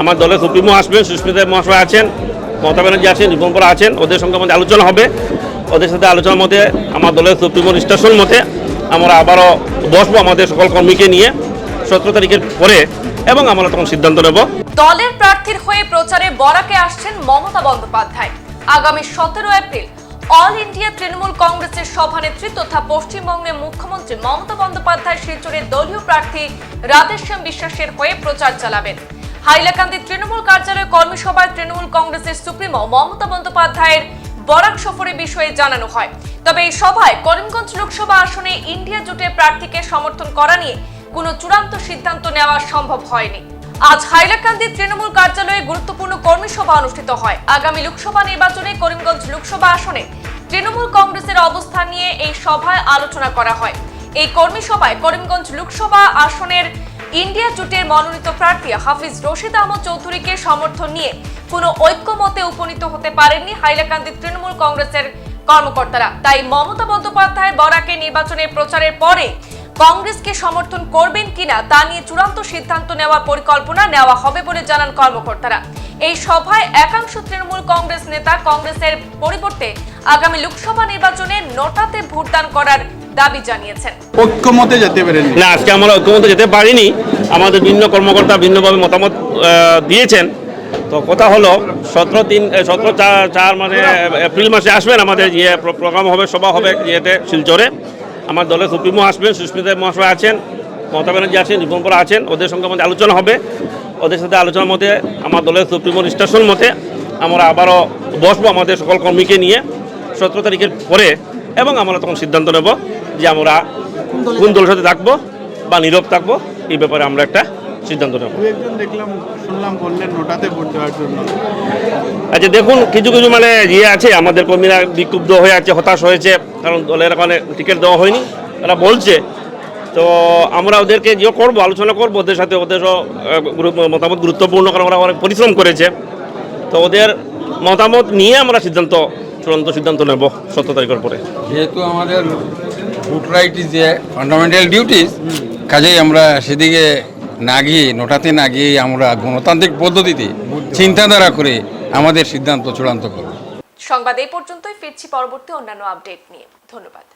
আমার দলের সুপ্রিমো আসবেন সুস্মিতা মহাশয় আছেন, মমতা ব্যানার্জি আছেন রিপম্পরা আছেন, ওদের সঙ্গে আমাদের আলোচনা হবে। ওদের সাথে আলোচনার মতে আমার দলের সুপ্রিমো নিষ্কাশন মতে আমরা আবারও বসবো আমাদের সকল কর্মীকে নিয়ে সতেরো তারিখের পরে এবং আমরা তখন সিদ্ধান্ত নেব। দলের প্রার্থীর হয়ে প্রচারে বরাকে আসছেন মমতা বন্দ্যোপাধ্যায়। আগামী সতেরো এপ্রিল অল ইন্ডিয়া তৃণমূল কংগ্রেসের সভানেত্রী তথা পশ্চিমবঙ্গের মুখ্যমন্ত্রী মমতা বন্দ্যোপাধ্যায় শিলচরের দলীয় প্রার্থী রাধেশ্যাম বিশ্বাসের হয়ে প্রচার চালাবেন। হাইলাকান্দি তৃণমূল কার্যালয় কর্মী সভায় তৃণমূল কংগ্রেসের সুপ্রিমো মমতা বন্দ্যোপাধ্যায়ের বরাক সফরের বিষয়ে জানানো হয়। তবে এই সভায় করিমগঞ্জ লোকসভা আসনে ইন্ডিয়া জোটের প্রার্থীকে সমর্থন করা নিয়ে কোনো চূড়ান্ত সিদ্ধান্ত নেওয়া সম্ভব হয়নি। আজ হাইলাকান্দি তৃণমূল কার্যালয়ে গুরুত্বপূর্ণ কর্মী সভা অনুষ্ঠিত হয়। আগামী লোকসভা নির্বাচনে করিমগঞ্জ লোকসভা আসনে তৃণমূল কংগ্রেসের অবস্থান নিয়ে এই সভায় আলোচনা করা হয়। এই কর্মী সভায় করিমগঞ্জ লোকসভা আসনের ইন্ডিয়া জোটের মনোনীত প্রার্থী হাফিজ রশিদ আহমদ চৌধুরীকে সমর্থন নিয়ে কোনো ঐক্যমতে উপনীত হতে পারেননি হাইলাকান্দি তৃণমূল কংগ্রেসের কর্মকর্তারা। তাই মমতা বন্দ্যোপাধ্যায়, বরাকে নির্বাচনের প্রচারের পরে কংগ্রেসকে সমর্থন করবেন কিনা তা নিয়ে চূড়ান্ত সিদ্ধান্ত নেওয়ার পরিকল্পনা নেওয়া হবে বলে জানান কর্মকর্তারা। এই সভায় একাংশ তৃণমূল কংগ্রেস নেতা কংগ্রেসের পরিবর্তে আগামী লোকসভা নির্বাচনে নোটাতে ভোটদান করার দাবি জানিয়েছেন। ঐক্যমতে যেতে পেরেননি না আজকে আমরা ঐক্যমতে যেতে পারিনি। আমাদের ভিন্ন কর্মকর্তা ভিন্নভাবে মতামত দিয়েছেন। তো কথা হলো সতেরো তিন সতেরো চার চার মানে এপ্রিল মাসে আসবেন। আমাদের ইয়ে প্রোগ্রাম হবে সভা হবে ইয়েতে শিলচরে। আমার দলের সুপ্রিমো আসবেন সুস্মিতা মহাশয় আছেন মমতা ব্যানার্জি আছেন রিপম্পরা আছেন। ওদের সঙ্গে আমাদের আলোচনা হবে। ওদের সাথে আলোচনার মতে আমার দলের সুপ্রিমো নিষ্কাশন মতে আমরা আবারও বসবো আমাদের সকল কর্মীকে নিয়ে। সতেরো তারিখের পরে এবং আমরা তখন সিদ্ধান্ত নেব যে আমরা কোন দলের সাথে থাকব বা নীরব থাকব এই ব্যাপারে আমরা একটা সিদ্ধান্ত নেব। দেখলাম শুনলাম বললেন নোটাতে ভোট দেওয়ার জন্য। আচ্ছা দেখুন কিছু কিছু মানে ইয়ে আছে আমাদের কর্মীরা বিক্ষুব্ধ হয়ে আছে হতাশ হয়েছে কারণ দলের ওখানে টিকিট দেওয়া হয়নি তারা বলছে। তো আমরা ওদেরকে যে করব আলোচনা করব ওদের সাথে ওদেরও মতামত গুরুত্বপূর্ণ কারণ ওরা অনেক পরিশ্রম করেছে। তো ওদের মতামত নিয়ে আমরা সিদ্ধান্ত চূড়ান্ত সিদ্ধান্ত নেব সতেরো তারিখের পরে। যেহেতু আমাদের vote right is a fundamental duties কাজেই আমরা সেদিকে না গিয়ে নোটাতে না গিয়ে আমরা গণতান্ত্রিক পদ্ধতিতে চিন্তাধারা করে আমাদের সিদ্ধান্ত চূড়ান্ত করব। সংবাদ এই পর্যন্তই ফিরছি পরবর্তী অন্যান্য আপডেট নিয়ে। ধন্যবাদ।